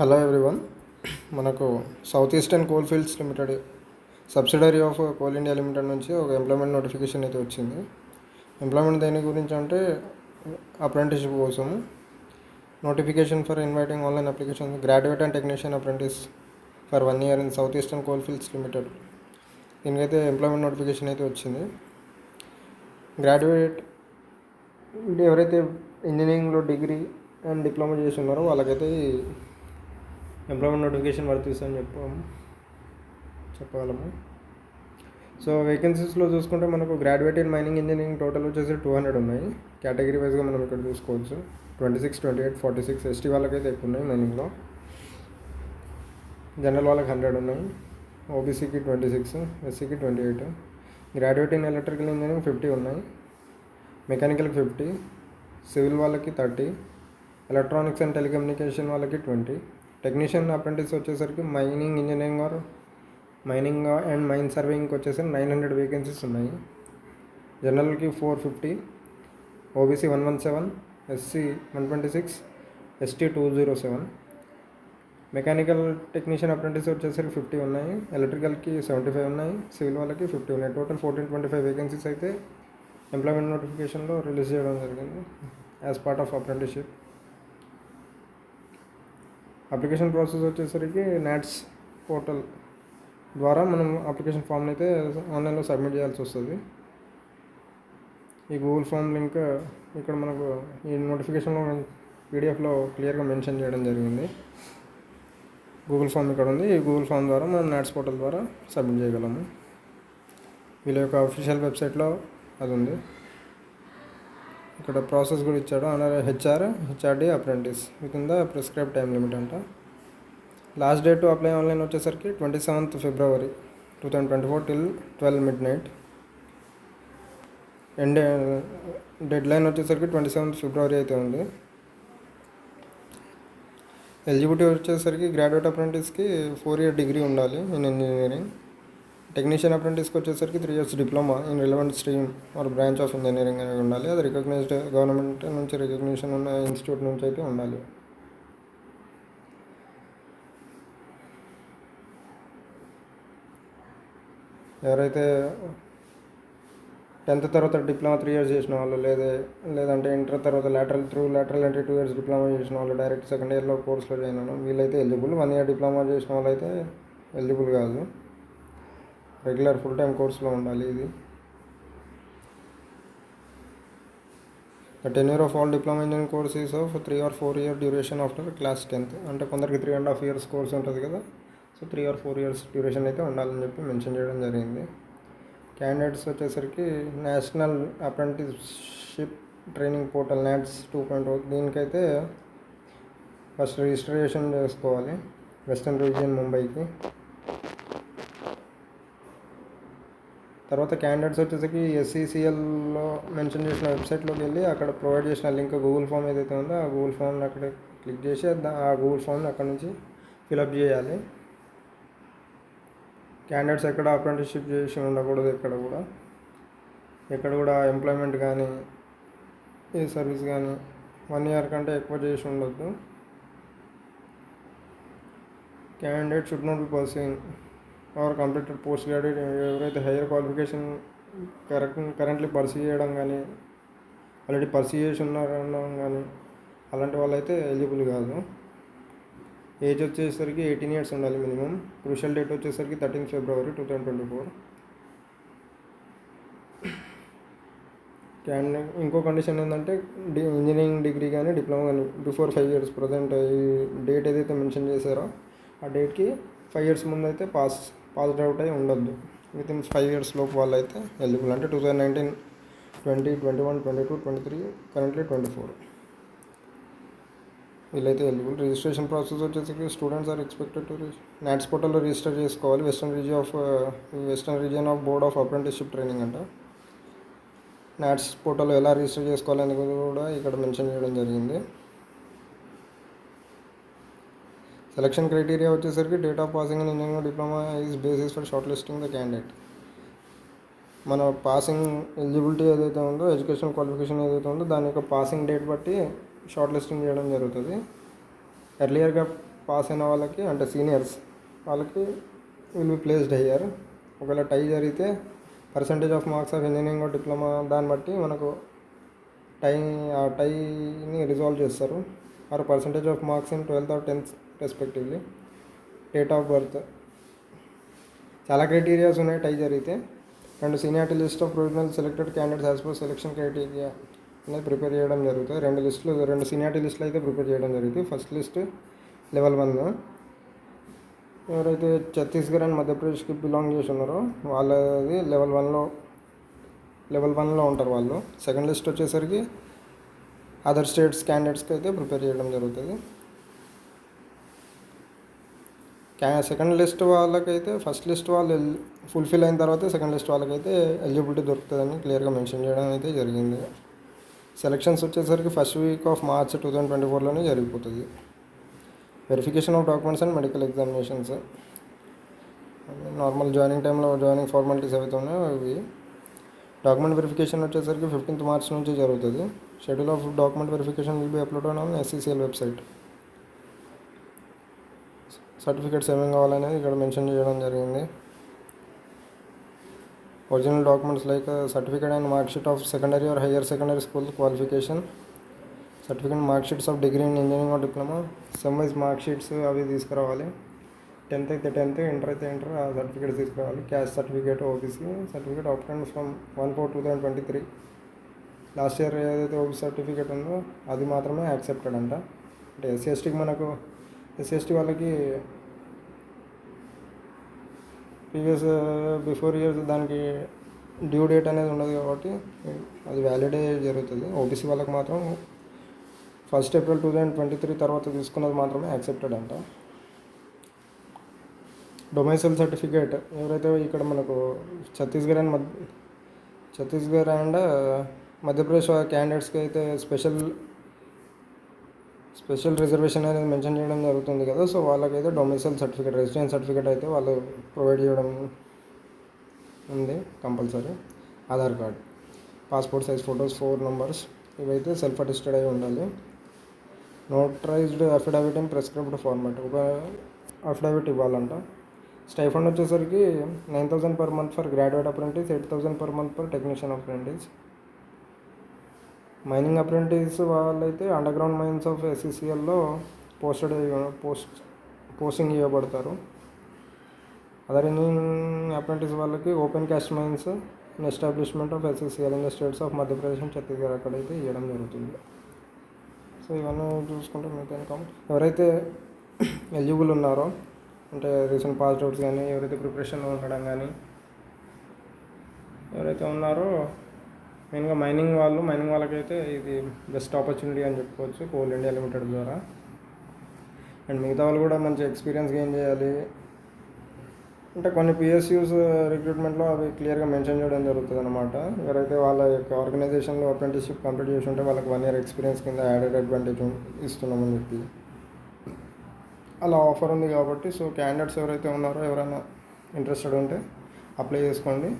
Hello everyone. మనకు South Eastern Coal Fields Limited subsidiary of Coal India Limited నుంచి ఒక employment notification అయితే వచ్చింది. ఎంప్లాయ్మెంట్ దేని గురించి అంటే అప్రెంటిస్షిప్ కోసం notification for inviting online application graduate and technician apprentice for one year in South Eastern Coal Fields Limited. దీనికైతే employment notification అయితే వచ్చింది. గ్రాడ్యుయేట్ ఎవరైతే ఇంజనీరింగ్లో డిగ్రీ అండ్ డిప్లొమా చేసి ఉన్నారో వాళ్ళకైతే ఎంప్లాయ్మెంట్ నోటిఫికేషన్ వర్తిస్తుందని చెప్పాము. చెప్పగలము. సో వేకెన్సీస్లో చూసుకుంటే మనకు graduate in mining engineering total వచ్చేసి టూ హండ్రెడ్ ఉన్నాయి. కేటగిరీ వైజ్గా మనం ఇక్కడ చూసుకోవచ్చు. Twenty six twenty eight forty six ST వాళ్ళకైతే ఎక్కువ ఉన్నాయి మైనింగ్లో జనరల్ వాళ్ళకి హండ్రెడ్ ఉన్నాయి. ఓబీసీకి twenty six ఎస్సీకి twenty eight graduate in electrical engineering fifty ఉన్నాయి. మెకానికల్కి ఫిఫ్టీ సివిల్ వాళ్ళకి థర్టీ ఎలక్ట్రానిక్స్ అండ్ టెలికమ్యూనికేషన్ వాళ్ళకి ట్వంటీ టెక్నీషియన్ అప్రెంటిస్ వచ్చేసరికి mining engineering or mining and mine సర్వేయింగ్కి వచ్చేసరికి నైన్ హండ్రెడ్ వేకెన్సీస్ ఉన్నాయి. జనరల్కి four fifty OBC one one seven SC one twenty six ST two zero seven mechanical technician apprentice వచ్చేసరికి fifty ఉన్నాయి. ఎలక్ట్రికల్కి seventy five ఉన్నాయి. Civil వాళ్ళకి fifty ఉన్నాయి. Total fourteen twenty five vacancies అయితే employment నోటిఫికేషన్లో release చేయడం జరిగింది as part of apprenticeship application process వచ్చేసరికి నాట్స్ పోర్టల్ ద్వారా మనం అప్లికేషన్ ఫామ్ని అయితే ఆన్లైన్లో సబ్మిట్ చేయాల్సి వస్తుంది. ఈ గూగుల్ ఫామ్ లింక్ ఇక్కడ మనకు ఈ నోటిఫికేషన్లో పీడిఎఫ్లో క్లియర్గా మెన్షన్ చేయడం జరిగింది. గూగుల్ ఫామ్ ఇక్కడ ఉంది. ఈ గూగుల్ ఫామ్ ద్వారా మనం నాట్స్ పోర్టల్ ద్వారా సబ్మిట్ చేయగలము. వీళ్ళ యొక్క అఫీషియల్ వెబ్సైట్లో అది ఉంది. ఇక్కడ ప్రాసెస్ కూడా ఇచ్చాడు. Under HR HRD apprentice with in prescribe time limit అంట last date to apply online వచ్చేసరికి twenty seventh February two thousand twenty four till twelve midnight end deadline వచ్చేసరికి ట్వంటీ సెవెంత్ ఫిబ్రవరి అయితే ఉంది. ఎలిజిబిలిటీ వచ్చేసరికి graduate అప్రెంటిస్కి four year degree ఉండాలి in engineering technician అప్రెంటిస్కి వచ్చేసరికి three years diploma in relevant stream or branch of engineering అనేది ఉండాలి. అది రికగ్నైజ్డ్ గవర్నమెంట్ నుంచి రికగ్నిషన్ ఉన్న ఇన్స్టిట్యూట్ నుంచి అయితే ఉండాలి. ఎవరైతే టెన్త్ తర్వాత డిప్లొమా త్రీ ఇయర్స్ చేసిన వాళ్ళు లేదా లేదంటే ఇంటర్ తర్వాత లాటరల్ త్రూ లాటరల్ అంటే టూ ఇయర్స్ డిప్లొమా చేసిన వాళ్ళు డైరెక్ట్ సెకండ్ ఇయర్లో కోర్సులో జాయిన్ అవ్వడం వీళ్ళైతే ఎలిజిబుల్ వన్ ఇయర్ డిప్లొమా చేసిన వాళ్ళు అయితే ఎలిజిబుల్ కాదు. రెగ్యులర్ ఫుల్ టైం కోర్సులో ఉండాలి ఇది. Ten tenure of all diploma engineering course of three or four year duration after class tenth అంటే కొందరికి three and half years course ఉంటుంది కదా. So three or four years duration అయితే ఉండాలని చెప్పి మెన్షన్ చేయడం జరిగింది. క్యాండిడేట్స్ వచ్చేసరికి national apprenticeship training portal NATS two point దీనికైతే ఫస్ట్ రిజిస్ట్రేషన్ చేసుకోవాలి. వెస్ట్రన్ రీజియన్ ముంబైకి తర్వాత క్యాండిడేట్స్ వచ్చేసరికి ఎస్సీసీఎల్లో మెన్షన్ చేసిన వెబ్సైట్లోకి వెళ్ళి అక్కడ ప్రొవైడ్ చేసిన లింక్ గూగుల్ ఫామ్ ఏదైతే ఉందో ఆ గూగుల్ ఫామ్ని అక్కడ క్లిక్ చేసి ఆ గూగుల్ ఫామ్ని అక్కడ నుంచి ఫిలప్ చేయాలి. క్యాండిడేట్స్ ఎక్కడ అప్రెంటిస్షిప్ చేసి ఉండకూడదు ఎక్కడ కూడా. ఎక్కడ కూడా ఎంప్లాయ్మెంట్ కానీ ఏ సర్వీస్ కానీ వన్ ఇయర్ కంటే ఎక్కువ చేసి ఉండొద్దు. Candidate should not be pursuing or completed post graduate ఎవరైతే higher qualification correct currently pursue చేయడం కానీ ఆల్రెడీ పర్సీ చేసి ఉన్నారనడం కానీ అలాంటి వాళ్ళైతే ఎలిజిబుల్ కాదు. ఏజ్ వచ్చేసరికి ఎయిటీన్ ఇయర్స్ ఉండాలి మినిమం. క్రూషియల్ డేట్ వచ్చేసరికి thirteen February two thousand twenty four. Can ఇంకో కండిషన్ ఏంటంటే డి ఇంజనీరింగ్ డిగ్రీ కానీ డిప్లొమా కానీ బిఫోర్ ఫైవ్ ఇయర్స్ ప్రజెంట్ ఈ డేట్ ఏదైతే మెన్షన్ చేశారో ఆ డేట్కి ఫైవ్ ఇయర్స్ ముందు అయితే పాస్ పాస్డ్ అవుట్ అయి ఉండొద్దు. విత్ ఇన్ ఫైవ్ ఇయర్స్ లోపు వాళ్ళు అయితే ఎలిజిబుల్ అంటే two thousand nineteen twenty twenty one twenty two twenty three currently twenty four వీళ్ళైతే ఎలిజిబుల్ రిజిస్ట్రేషన్ ప్రాసెస్ వచ్చేసరికి students are expected to NATS పోర్టల్లో రిజిస్టర్ చేసుకోవాలి western region of western region of board of apprenticeship training అంట NATS పోర్టల్లో ఎలా register చేసుకోవాలని కూడా ఇక్కడ మెన్షన్ చేయడం జరిగింది. సెలక్షన్ క్రైటీరియా వచ్చేసరికి date of passing in engineering diploma is basis for short listing the candidate మన పాసింగ్ ఎలిజిబిలిటీ ఏదైతే ఉందో ఎడ్యుకేషన్ క్వాలిఫికేషన్ ఏదైతే ఉందో దాని యొక్క పాసింగ్ డేట్ బట్టి షార్ట్ లిస్టింగ్ చేయడం జరుగుతుంది. ఎర్లియర్గా పాస్ అయిన వాళ్ళకి అంటే సీనియర్స్ వాళ్ళకి విల్ బి ప్లేస్డ్ అయ్యారు ఒకవేళ టై జరిగితే percentage of marks of engineering diploma దాన్ని బట్టి మనకు టై ఆ టైని రిజాల్వ్ చేస్తారు. Or percentage of marks in twelfth or tenth respectively date of birth చాలా క్రైటీరియాస్ ఉన్నాయి టై జరిగితే. రెండు seniority list of provisional selected candidates as per selection criteria అనేది ప్రిపేర్ చేయడం జరుగుతుంది. రెండు లిస్టులు రెండు సీనియారిటీ లిస్టులు అయితే ప్రిపేర్ చేయడం జరుగుతుంది. ఫస్ట్ లిస్ట్ లెవెల్ వన్ ఎవరైతే ఛత్తీస్గఢ్ అండ్ మధ్యప్రదేశ్కి బిలాంగ్ చేసి ఉన్నారో వాళ్ళది లెవెల్ వన్లో లెవెల్ వన్లో ఉంటారు వాళ్ళు. సెకండ్ లిస్ట్ వచ్చేసరికి అదర్ స్టేట్స్ క్యాండిడేట్స్కి అయితే ప్రిపేర్ చేయడం జరుగుతుంది. సెకండ్ లిస్ట్ వాళ్ళకైతే ఫస్ట్ లిస్ట్ వాళ్ళు ఫుల్ఫిల్ అయిన తర్వాత సెకండ్ లిస్ట్ వాళ్ళకైతే ఎలిజిబిలిటీ దొరుకుతుందని క్లియర్గా మెన్షన్ చేయడం అయితే జరిగింది. సెలక్షన్స్ వచ్చేసరికి first week of March two thousand twenty ఫోర్లోనే జరిగిపోతుంది verification of documents and medical examinations normal joining టైంలో జాయినింగ్ ఫార్మాలిటీస్ అవుతున్నాయి ఉన్నాయో అవి డాక్యుమెంట్ వెరిఫికేషన్ వచ్చేసరికి ఫిఫ్టీన్త్ మార్చ్ నుంచి జరుగుతుంది. Schedule of document verification will be upload on SCCL website certificates ఏమేమి కావాలనేది ఇక్కడ మెన్షన్ చేయడం జరిగింది. Original documents like certificate and marksheet of secondary or higher secondary school qualification certificate marksheets of degree in engineering or diploma sem wise marksheets అవి తీసుకురావాలి. Tenth అయితే tenth inter అయితే inter ఆ సర్టిఫికేట్స్ తీసుకురావాలి. Caste certificate OBC certificate option from one four two thousand twenty three. Last year ఏదైతే OBC certificate ఉందో అది మాత్రమే యాక్సెప్టెడ్ అంట. అంటే ఎస్సీ ఎస్టీకి మనకు ఎస్సీ ఎస్టీ వాళ్ళకి ప్రీవియస్ బిఫోర్ ఇయర్స్ దానికి డ్యూ డేట్ అనేది ఉండదు కాబట్టి అది వ్యాలిడే జరుగుతుంది. ఓబీసీ వాళ్ళకి మాత్రం first April two thousand twenty three తర్వాత తీసుకున్నది మాత్రమే యాక్సెప్టెడ్ అంట. డొమైసల్ సర్టిఫికేట్ ఎవరైతే ఇక్కడ మనకు ఛత్తీస్గఢ్ అండ్ మధ్య ఛత్తీస్గఢ్ అండ్ uh, మధ్యప్రదేశ్ క్యాండిడేట్స్కి అయితే స్పెషల్ స్పెషల్ రిజర్వేషన్ అనేది మెన్షన్ చేయడం జరుగుతుంది కదా. సో వాళ్ళకైతే డొమిసైల్ సర్టిఫికేట్ రెసిడెన్స్ సర్టిఫికేట్ అయితే వాళ్ళు ప్రొవైడ్ చేయడం ఉంది compulsory Aadhaar card passport size photos four numbers ఇవైతే సెల్ఫ్ అటెస్టెడ్ అయి ఉండాలి. Notarised affidavit in prescribed format ఒక అఫిడవిట్ ఇవ్వాలంట. స్టైఫండ్ వచ్చేసరికి nine thousand per month for graduate apprentice eight thousand per month for technician apprentice mining apprentice వాళ్ళైతే under ground mines of ఎస్సీసీఎల్లో posted post posting ఇవ్వబడతారు. Other apprentice వాళ్ళకి open cast mines establishment of SCCL in the states of Madhya Pradesh and Chhattisgarh అక్కడైతే ఇవ్వడం జరుగుతుంది. So ఇవన్నీ చూసుకుంటే మీకు ఇన్కమ్ ఎవరైతే ఎలిజిబుల్ ఉన్నారో అంటే రీసెంట్ పాస్ అవుట్స్ కానీ ఎవరైతే ప్రిపరేషన్లో ఉండడం కానీ ఎవరైతే ఉన్నారో మెయిన్గా మైనింగ్ వాళ్ళు మైనింగ్ వాళ్ళకైతే ఇది బెస్ట్ ఆపర్చునిటీ అని చెప్పుకోవచ్చు కోల్ ఇండియా లిమిటెడ్ ద్వారా. అండ్ మిగతా వాళ్ళు కూడా మంచి ఎక్స్పీరియన్స్ గెయిన్ చేయాలి. అంటే కొన్ని పిఎస్యూస్ రిక్రూట్మెంట్లో అవి క్లియర్గా మెన్షన్ చేయడం జరుగుతుంది అనమాట ఎవరైతే వాళ్ళ యొక్క ఆర్గనైజేషన్లో అప్రెంటిస్షిప్ కంప్లీట్ చేసి ఉంటే వాళ్ళకి వన్ ఇయర్ ఎక్స్పీరియన్స్ కింద యాడెడ్ అడ్వాంటేజ్ ఇస్తున్నామని చెప్పి. అలా ఆఫర్ ఉంది కాబట్టి సో క్యాండిడేట్స్ ఎవరైతే ఉన్నారో ఎవరైనా ఇంట్రెస్టెడ్ ఉంటే అప్లై చేసుకోండి.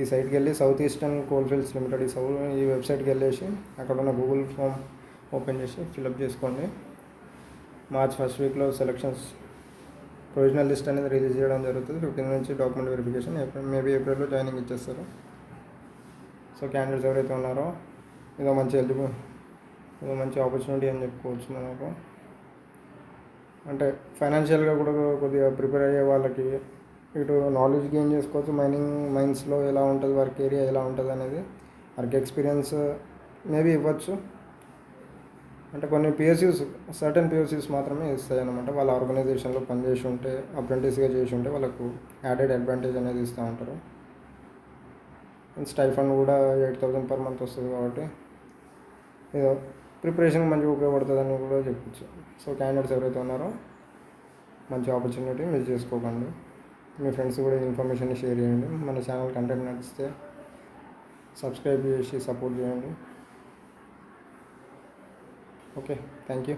ఈ సైట్కి వెళ్ళి సౌత్ ఈస్టర్న్ కోల్ఫీల్డ్స్ లిమిటెడ్ ఈ సౌ ఈ వెబ్సైట్కి వెళ్ళేసి అక్కడ ఉన్న గూగుల్ ఫామ్ ఓపెన్ చేసి ఫిల్అప్ చేసుకోండి. మార్చ్ ఫస్ట్ వీక్లో సెలక్షన్స్ ప్రొవిజనల్ లిస్ట్ అనేది రిలీజ్ చేయడం జరుగుతుంది. ఫిఫ్టీన్ నుంచి డాక్యుమెంట్ వెరిఫికేషన్ ఏప్రిల్ మేబీ ఏప్రిల్లో జాయినింగ్ ఇచ్చేస్తారు. సో క్యాండిడేట్స్ ఎవరైతే ఉన్నారో ఇదో మంచి ఎలిజిబుల్ ఇదో మంచి ఆపర్చునిటీ అని చెప్పుకోవచ్చు మనకు. అంటే ఫైనాన్షియల్గా కూడా కొద్దిగా ప్రిపేర్ అయ్యే వాళ్ళకి ఇటు నాలెడ్జ్ గెయిన్ చేసుకోవచ్చు. మైనింగ్ మైన్స్లో ఎలా ఉంటుంది వర్క్ ఏరియా ఎలా ఉంటుంది అనేది వర్క్ ఎక్స్పీరియన్స్ మేబీ ఇవ్వచ్చు. అంటే కొన్ని పిఎస్యూస్ సర్టన్ పిఎస్యూస్ మాత్రమే ఇస్తాయి అనమాట వాళ్ళ ఆర్గనైజేషన్లో పనిచేసి ఉంటే అప్రెంటిస్గా చేసి ఉంటే వాళ్ళకు యాడెడ్ అడ్వాంటేజ్ అనేది ఇస్తూ ఉంటారు. స్టైఫండ్ కూడా ఎయిట్ థౌసండ్ పర్ మంత్ వస్తుంది కాబట్టి ఏదో ప్రిపరేషన్ మంచిగా ఉపయోగపడుతుందని కూడా చెప్పచ్చు. సో క్యాండిడేట్స్ ఎవరైతే ఉన్నారో మంచి ఆపర్చునిటీ మిస్ చేసుకోకండి. మీ ఫ్రెండ్స్ కూడా ఇన్ఫర్మేషన్ షేర్ చేయండి. మన ఛానల్ కంటెంట్ నచ్చితే సబ్స్క్రైబ్ చేసి సపోర్ట్ చేయండి. Okay thank you.